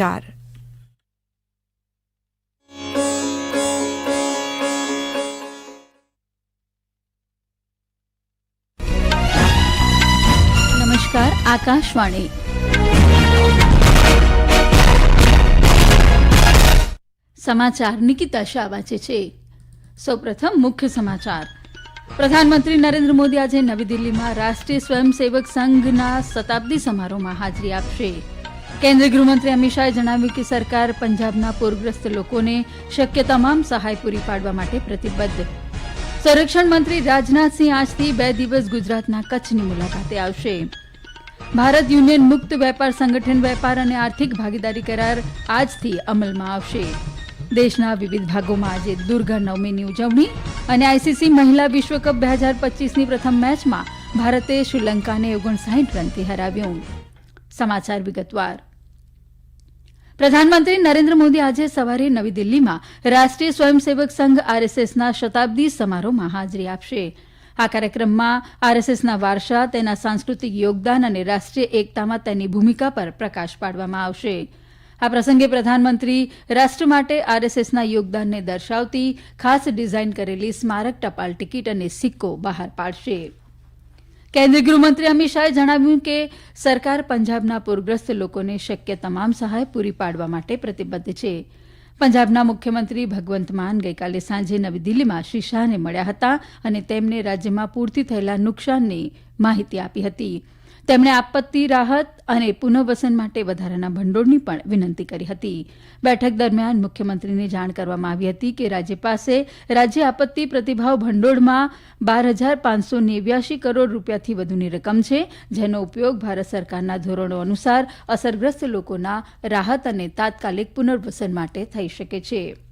ચાર નમસ્કાર આકાશવાણી સમાચાર નિકિતા શાહ વાંચે છે સૌપ્રથમ મુખ્ય સમાચાર પ્રધાનમંત્રી નરેન્દ્ર મોદી આજે નવી દિલ્હીમાં રાષ્ટ્રીય સ્વયંસેવક સંઘના શતાબ્દી સમારોહમાં હાજરી આપશે કેન્દ્રીય ગૃહમંત્રી અમિત શાહે જણાવ્યું કે સરકાર પંજાબના પૂરગ્રસ્ત લોકોને શક્ય તમામ સહાય પૂરી પાડવા માટે પ્રતિબદ્ધ. સંરક્ષણ મંત્રી રાજનાથસિંહ આજથી બે દિવસ ગુજરાતના કચ્છની મુલાકાતે આવશે. ભારત યુનિયન મુક્ત વેપાર સંગઠન વેપાર અને આર્થિક ભાગીદારી કરાર આજથી અમલમાં આવશે. દેશના વિવિધ ભાગોમાં આજે દુર્ગા નવમીની ઉજવણી અને આઈસીસી મહિલા વિશ્વકપ બે હજાર પચીસની પ્રથમ મેચમાં ભારતે શ્રીલંકાને ઓગણસાઠ રનથી હરાવ્યું. સમાચાર વિગતવાર. પ્રધાનમંત્રી નરેન્દ્ર મોદી આજે સવારે નવી દિલ્હીમાં રાષ્ટ્રીય સ્વયંસેવક સંઘ આરએસએસના શતાબ્દી સમારોહમાં હાજરી આપશે. આ કાર્યક્રમમાં આરએસએસના વારસા, તેના સાંસ્કૃતિક યોગદાન અને રાષ્ટ્રીય એકતામાં તેની ભૂમિકા પર પ્રકાશ પાડવામાં આવશે. આ પ્રસંગે પ્રધાનમંત્રી રાષ્ટ્ર માટે આરએસએસના યોગદાનને દર્શાવતી, ખાસ ડિઝાઇન કરેલી સ્મારક, ટપાલ ટિકિટ અને સિક્કો બહાર પાડશે. કેન્દ્રીય ગૃહમંત્રી અમિત શાહે જણાવ્યું કે સરકાર પંજાબના પૂરગ્રસ્ત લોકોને શક્ય તમામ સહાય પૂરી પાડવા માટે પ્રતિબદ્ધ છે. પંજાબના મુખ્યમંત્રી ભગવંત માન ગઈકાલે સાંજે નવી દિલ્હીમાં શ્રી શાહને મળ્યા હતા અને તેમને રાજ્યમાં પૂરથી થયેલા નુકસાનની માહિતી આપી હતી. તેમણે આપત્તિ, રાહત અને પુનઃવસન માટે વધારાના ભંડોળની પણ વિનંતી કરી હતી. બેઠક દરમિયાન મુખ્યમંત્રીને જાણ કરવામાં આવી હતી કે રાજ્ય પાસે રાજ્ય આપત્તિ પ્રતિભાવ ભંડોળમાં બાર હજાર પાંચસો નેવ્યાશી કરોડ રૂપિયાથી વધુની રકમ છે, જેનો ઉપયોગ ભારત સરકારના ધોરણો અનુસાર અસરગ્રસ્ત લોકોના રાહત અને તાત્કાલિક પુનર્વસન માટે થઈ શકે છે.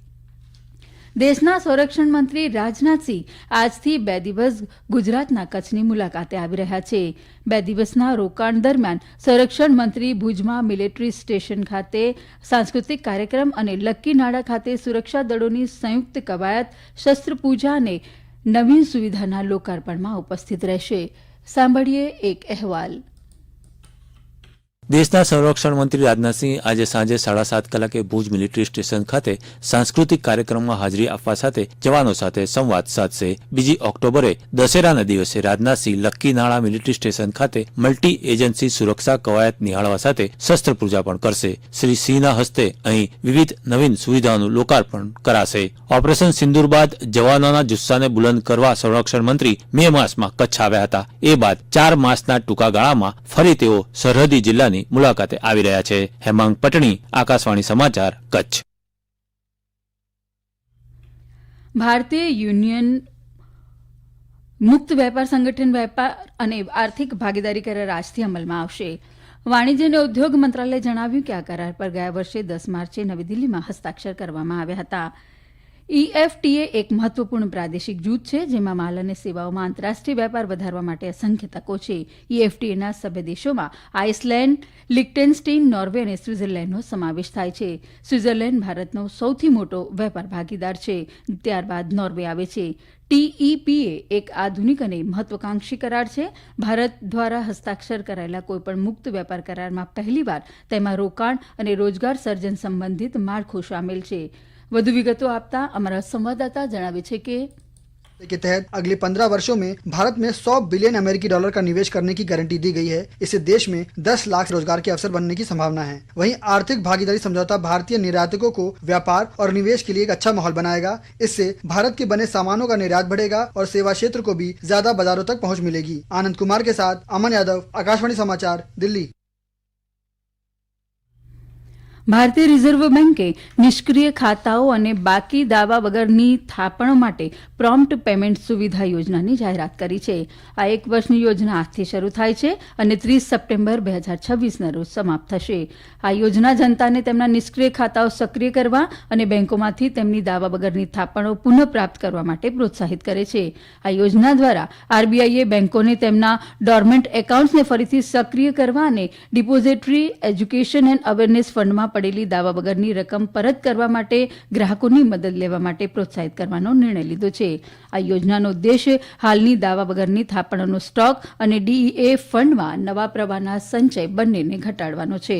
દેશના સંરક્ષણ મંત્રી રાજનાથસિંહ આજથી બે દિવસ ગુજરાતના કચ્છની મુલાકાતે આવી રહ્યા છે. બે દિવસના રોકાણ દરમિયાન સંરક્ષણ મંત્રી ભુજમાં મિલિટરી સ્ટેશન ખાતે સાંસ્કૃતિક કાર્યક્રમ અને લક્કી નાળા ખાતે સુરક્ષા દળોની સંયુક્ત કવાયત શસ્ત્રપૂજા અને નવીન સુવિધાના લોકાર્પણમાં ઉપસ્થિત રહેશે. સાંભળીએ એક અહેવાલ. દેશના સંરક્ષણ મંત્રી રાજનાથસિંહ આજે સાંજે સાડા સાત કલાકે ભુજ મિલિટરી સ્ટેશન ખાતે સાંસ્કૃતિક કાર્યક્રમમાં હાજરી આપવા સાથે જવાનો સાથે સંવાદ સાધશે. બીજી ઓક્ટોબરે દશેરાના દિવસે રાજનાથસિંહ લક્કી નાળા મિલિટરી સ્ટેશન ખાતે મલ્ટી એજન્સી સુરક્ષા કવાયત નિહાળવા સાથે શસ્ત્ર પૂજા પણ કરશે. શ્રી સિંહના હસ્તે અહીં વિવિધ નવીન સુવિધાઓનું લોકાર્પણ કરાશે. ઓપરેશન સિંદુર બાદ જવાનોના જુસ્સાને બુલંદ કરવા સંરક્ષણ મંત્રી મે માસમાં કચ્છ આવ્યા હતા. એ બાદ ચાર માસના ટૂંકા ગાળામાં ફરી તેઓ સરહદી જિલ્લાની મુલાકાતે આવી રહ્યા છે. હેમાંગ પટણી, આકાશવાણી સમાચાર, કચ્છ. ભારતીય યુનિયન મુક્ત વેપાર સંગઠન વેપાર અને આર્થિક ભાગીદારી કરાર આજથી અમલમાં આવશે. વાણિજ્ય અને ઉદ્યોગ મંત્રાલયે જણાવ્યું કે આ કરાર પર ગયા વર્ષે દસ માર્ચે નવી દિલ્હીમાં હસ્તાક્ષર કરવામાં આવ્યા હતા. ઈએફટીએ એક મહત્વપૂર્ણ પ્રાદેશિક જૂથ છે, જેમાં માલ અને સેવાઓમાં આંતરરાષ્ટ્રીય વેપાર વધારવા માટે અસંખ્ય તકો છે. ઇએફટીએના સભ્ય દેશોમાં આઇસલેન્ડ, લિક્ટેન્સ્ટીન, નોર્વે અને સ્વિટ્ઝરલેન્ડનો સમાવેશ થાય છે. સ્વિટ્ઝરલેન્ડ ભારતનો સૌથી મોટો વેપાર ભાગીદાર છે. ત્યારબાદ નોર્વે આવે છે. ટીઈપીએ એક આધુનિક અને મહત્વાકાંક્ષી કરાર છે. ભારત દ્વારા હસ્તાક્ષર કરાયેલા કોઈપણ મુક્ત વેપાર કરારમાં પહેલીવાર તેમાં રોકાણ અને રોજગાર સર્જન સંબંધિત માળખું સામેલ છે. વધુ વિગતો આપતા અમારા સંવાદદાતા જણાવે છે કે के तहत अगले पंद्रह वर्षों में भारत में 100 बिलियन अमेरिकी डॉलर का निवेश करने की गारंटी दी गई है इससे देश में 10 लाख रोजगार के अवसर बनने की संभावना है वहीं आर्थिक भागीदारी समझौता भारतीय निर्यातकों को व्यापार और निवेश के लिए एक अच्छा माहौल बनाएगा इससे भारत के बने सामानों का निर्यात बढ़ेगा और सेवा क्षेत्र को भी ज्यादा बाजारों तक पहुंच मिलेगी आनंद कुमार के साथ अमन यादव आकाशवाणी समाचार दिल्ली ભારતીય રિઝર્વ બેન્કે નિષ્ક્રિય ખાતાઓ અને બાકી દાવા વગરની થાપણો માટે પ્રોમ્પ્ટ પેમેન્ટ સુવિધા યોજનાની જાહેરાત કરી છે. આ એક વર્ષની યોજના આજથી શરૂ થાય છે અને ત્રીસ સપ્ટેમ્બર બે હજાર છવ્વીસના રોજ સમાપ્ત થશે. આ યોજના જનતાને તેમના નિષ્ક્રિય ખાતાઓ સક્રિય કરવા અને બેન્કોમાંથી તેમની દાવા વગરની થાપણો પુનઃપ્રાપ્ત કરવા માટે પ્રોત્સાહિત કરે છે. આ યોજના દ્વારા આરબીઆઈએ બેન્કોને તેમના ડોર્મેન્ટ એકાઉન્ટ્સને ફરીથી સક્રિય કરવા અને ડિપોઝિટરી એજ્યુકેશન એન્ડ અવેરનેસ ફંડમાં પડેલી દાવા વગરની રકમ પરત કરવા માટે ગ્રાહકોની મદદ લેવા માટે પ્રોત્સાહિત કરવાનો નિર્ણય લીધો છે. આ યોજનાનો ઉદ્દેશ હાલની દાવા વગરની થાપણોનો સ્ટોક અને ડીઈએ ફંડમાં નવા પ્રવાહના સંચય બંનેને ઘટાડવાનો છે.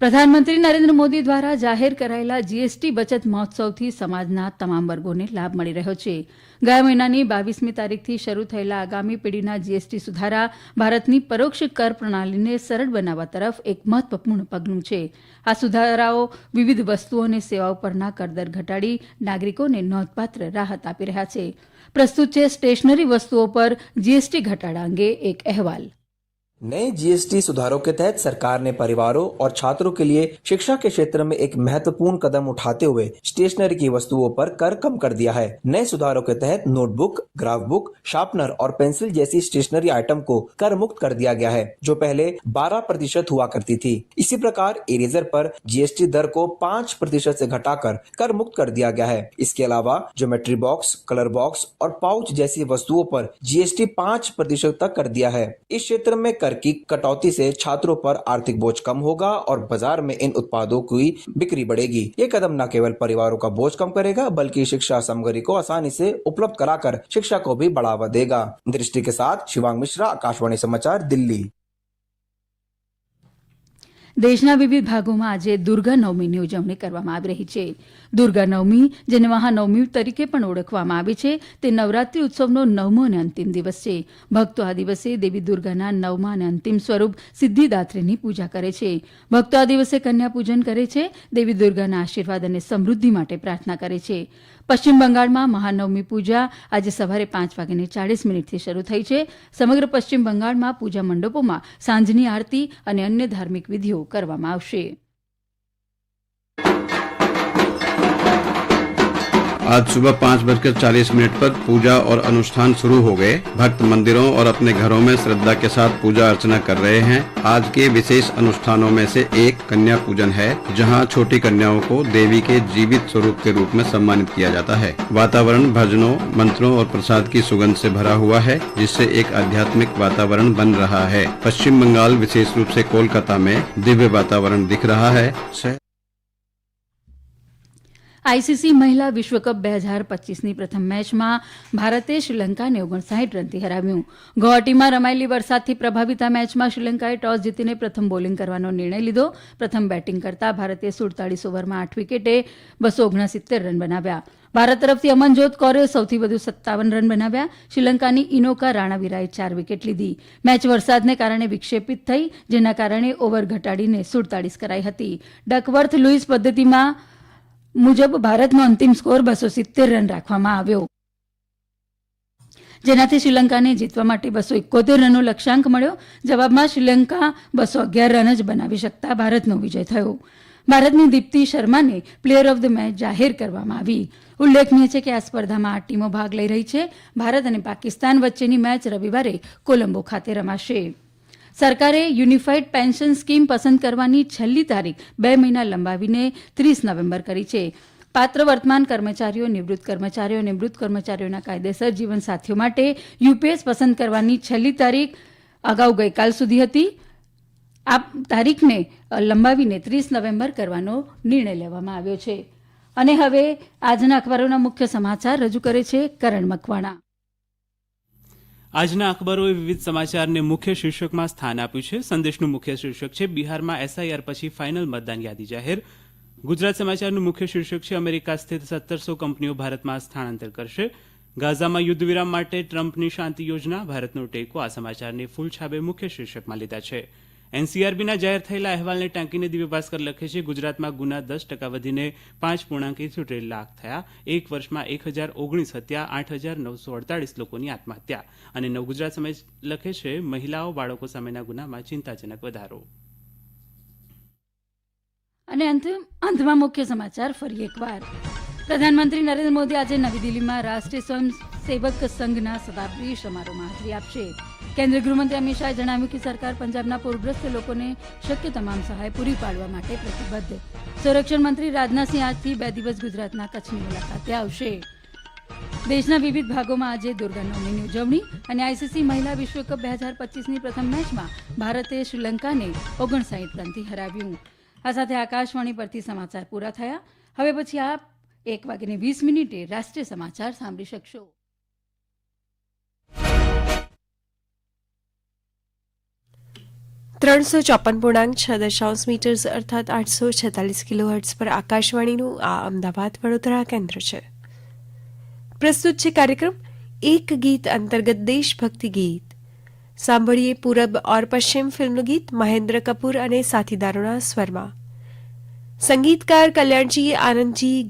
પ્રધાનમંત્રી નરેન્દ્ર મોદી દ્વારા જાહેર કરાયેલા જીએસટી બચત મહોત્સવથી સમાજના તમામ વર્ગોને લાભ મળી રહ્યો છે. ગયા મહિનાની બાવીસમી તારીખથી શરૂ થયેલા આગામી પેઢીના જીએસટી સુધારા ભારતની પરોક્ષ કર પ્રણાલીને સરળ બનાવવા તરફ એક મહત્વપૂર્ણ પગલું છે. આ સુધારાઓ વિવિધ વસ્તુઓ અને સેવાઓ પરના કરદર ઘટાડી નાગરિકોને નોંધપાત્ર રાહત આપી રહ્યા છે. પ્રસ્તુત છે સ્ટેશનરી વસ્તુઓ પર જીએસટી ઘટાડા અંગે એક અહેવાલ. नए जीएसटी सुधारों के तहत सरकार ने परिवारों और छात्रों के लिए शिक्षा के क्षेत्र में एक महत्वपूर्ण कदम उठाते हुए स्टेशनरी की वस्तुओं पर कर कम कर दिया है। नए सुधारों के तहत नोटबुक ग्राफ बुक शार्पनर और पेंसिल जैसी स्टेशनरी आइटम को कर मुक्त कर दिया गया है, जो पहले 12 प्रतिशत हुआ करती थी। इसी प्रकार इरेजर पर जीएसटी दर को पाँच प्रतिशत से घटाकर कर मुक्त कर दिया गया है। इसके अलावा ज्योमेट्री बॉक्स कलर बॉक्स और पाउच जैसी वस्तुओं पर जीएसटी 5 प्रतिशत तक कर दिया है। इस क्षेत्र में कर की कटौती से छात्रों पर आर्थिक बोझ कम होगा और बाज़ार में इन उत्पादों की बिक्री बढ़ेगी। ये कदम न केवल परिवारों का बोझ कम करेगा, बल्कि शिक्षा सामग्री को आसानी से उपलब्ध कराकर शिक्षा को भी बढ़ावा देगा। दृष्टि के साथ, शिवांग मिश्रा, आकाशवाणी समाचार, दिल्ली। દેશના વિવિધ ભાગોમાં આજે દુર્ગા નવમીની ઉજવણી કરવામાં આવી રહી છે. દુર્ગા નવમી, જેને મહાનવમી તરીકે પણ ઓળખવામાં આવે છે, તે નવરાત્રી ઉત્સવનો નવમો અને અંતિમ દિવસ છે. ભક્તો આ દિવસે દેવી દુર્ગાના નવમા અને અંતિમ સ્વરૂપ સિદ્ધિદાત્રીની પૂજા કરે છે. ભક્તો આ દિવસે કન્યા પૂજન કરે છે, દેવી દુર્ગાના આશીર્વાદ અને સમૃદ્ધિ માટે પ્રાર્થના કરે છે. પશ્ચિમ બંગાળમાં મહાનવમી પૂજા આજે સવારે પાંચ વાગ્યાને ચાળીસ મિનિટથી શરૂ થઈ છે. સમગ્ર પશ્ચિમ બંગાળમાં પૂજા મંડપોમાં સાંજની આરતી અને અન્ય ધાર્મિક વિધિઓ કરવામાં આવશે. आज सुबह पाँच बजकर चालीस मिनट पर पूजा और अनुष्ठान शुरू हो गए। भक्त मंदिरों और अपने घरों में श्रद्धा के साथ पूजा अर्चना कर रहे हैं। आज के विशेष अनुष्ठानों में से एक कन्या पूजन है, जहाँ छोटी कन्याओं को देवी के जीवित स्वरूप के रूप में सम्मानित किया जाता है। वातावरण, भजनों, मंत्रों और प्रसाद की सुगंध से भरा हुआ है, जिससे एक आध्यात्मिक वातावरण बन रहा है। पश्चिम बंगाल, विशेष रूप से कोलकाता में दिव्य वातावरण दिख रहा है। આઈસીસી મહિલા વિશ્વકપ બે હજાર પચીસની પ્રથમ મેચમાં ભારતે શ્રીલંકાને ઓગણસાઠ રનથી હરાવ્યું. ગુવાહાટીમાં રમાયેલી વરસાદથી પ્રભાવિત આ મેચમાં શ્રીલંકાએ ટોસ જીતીને પ્રથમ બોલિંગ કરવાનો નિર્ણય લીધો. પ્રથમ બેટિંગ કરતા ભારતે સુડતાળીસ ઓવરમાં આઠ વિકેટે બસો ઓગણસિત્તેર રન બનાવ્યા. ભારત તરફથી અમનજોત કૌરે સૌથી વધુ સત્તાવન રન બનાવ્યા. શ્રીલંકાની ઇનોકા રાણાવીરાએ ચાર વિકેટ લીધી. મેચ વરસાદને કારણે વિક્ષેપિત થઈ, જેના કારણે ઓવર ઘટાડીને સુડતાળીસ કરાઈ હતી. ડકવર્થ લુઇસ પદ્ધતિમાં મુજબ ભારતનો અંતિમ સ્કોર બસો સિત્તેર રન રાખવામાં આવ્યો. જેનાથી શ્રીલંકાને જીતવા માટે બસો એકોતેર રનનો લક્ષ્યાંક મળ્યો. જવાબમાં શ્રીલંકા બસો અગિયાર રન જ બનાવી શકતા ભારતનો વિજય થયો. ભારતની દીપ્તિ શર્માને પ્લેયર ઓફ ધ મેચ જાહેર કરવામાં આવી. ઉલ્લેખનીય છે કે આ સ્પર્ધામાં આ ટીમો ભાગ લઈ રહી છે. ભારત અને પાકિસ્તાન વચ્ચેની મેચ રવિવારે કોલંબો ખાતે રમાશે. સરકારે યુનિફાઈડ પેન્શન સ્કીમ પસંદ કરવાની છેલ્લી તારીખ બે મહિના લંબાવીને ત્રીસ નવેમ્બર કરી છે. પાત્ર વર્તમાન કર્મચારીઓ, નિવૃત્ત કર્મચારીઓ અને મૃત કર્મચારીઓના કાયદેસર જીવનસાથીઓ માટે યુપીએસ પસંદ કરવાની છેલ્લી તારીખ અગાઉ ગઈકાલ સુધી હતી. આ તારીખને લંબાવીને ત્રીસ નવેમ્બર કરવાનો નિર્ણય લેવામાં આવ્યો છે. અને હવે આજના અખબારોના મુખ્ય સમાચાર રજૂ કરે છે કરણ મકવાણા. આજના અખબારોએ વિવિધ સમાચારને મુખ્ય શીર્ષકમાં સ્થાન આપ્યું છે. સંદેશનું મુખ્ય શીર્ષક છે, બિહારમાં એસઆઈઆર પછી ફાઇનલ મતદાન યાદી જાહેર. ગુજરાત સમાચારનું મુખ્ય શીર્ષક છે, અમેરિકા સ્થિત સત્તરસો કંપનીઓ ભારતમાં સ્થળાંતર કરશે. ગાઝામાં યુદ્ધ વિરામ માટે ટ્રમ્પની શાંતિ યોજના, ભારતનો ટેકો, આ સમાચારને ફૂલ છાબે મુખ્ય શીર્ષકમાં લીધા છે. એનસીઆરબીના જાહેર થયેલા અહેવાલને ટાંકીને દિવ્ય ભાસ્કર લખે છે, ગુજરાતમાં ગુના દસ ટકા વધીને પાંચ પૂર્ણાંક ઇથોતેર લાખ થયા. એક વર્ષમાં એક હજાર ઓગણીસ હત્યા, આઠ હજાર નવસો અડતાલીસ લોકોની આત્મહત્યા. અને નવ ગુજરાત સમય લખે છે, મહિલાઓ બાળકો સામેના ગુનામાં ચિંતાજનક વધારો. અને અંત- અંતમાં મુખ્ય સમાચાર, ફરી એકવાર. પ્રધાનમંત્રી નરેન્દ્ર મોદી આજે નવી દિલ્હીમાં રાષ્ટ્રીય સ્વયંસેવક સંઘના શતાબ્દી સમારોહમાં હાજરી આપશે. કેન્દ્રીય ગૃહમંત્રી અમિત શાહે જણાવ્યું કે સરકાર પંજાબના પૂરગ્રસ્ત લોકોને શક્ય તમામ સહાય પૂરી પાડવા માટે પ્રતિબદ્ધ. સંરક્ષણ મંત્રી રાજનાથસિંહ આજથી બે દિવસ ગુજરાતના કચ્છની મુલાકાતે આવશે. દેશના વિવિધ ભાગોમાં આજે દુર્ગા નવમીની ઉજવણી અને આઈસીસી મહિલા વિશ્વકપ બે હજાર પચીસની પ્રથમ મેચમાં ભારતે શ્રીલંકાને ઓગણસાઠ રનથી હરાવ્યું. આ સાથે આકાશવાણી પરથી સમાચાર પૂરા થયા. હવે પછી આપ એક વાગ્યાને વીસ મિનિટે રાષ્ટ્રીય સમાચાર સાંભળી શકશો. ત્રણસો ચોપન પૂર્ણાંક, છ દશાંશ મીટર્સ અર્થાત આઠસો છેતાલીસ કિલો હર્ટ્ઝ પર આકાશવાણીનું આ અમદાવાદ વડોદરા કેન્દ્ર છે. પ્રસ્તુત છે કાર્યક્રમ એક ગીત અંતર્ગત દેશભક્તિ ગીત. સાંભળીએ પૂરબ ઓર પશ્ચિમ ફિલ્મનું ગીત મહેન્દ્ર કપૂર અને સાથીદારોના સ્વરમાં. સંગીતકાર કલ્યાણજી આનંદજી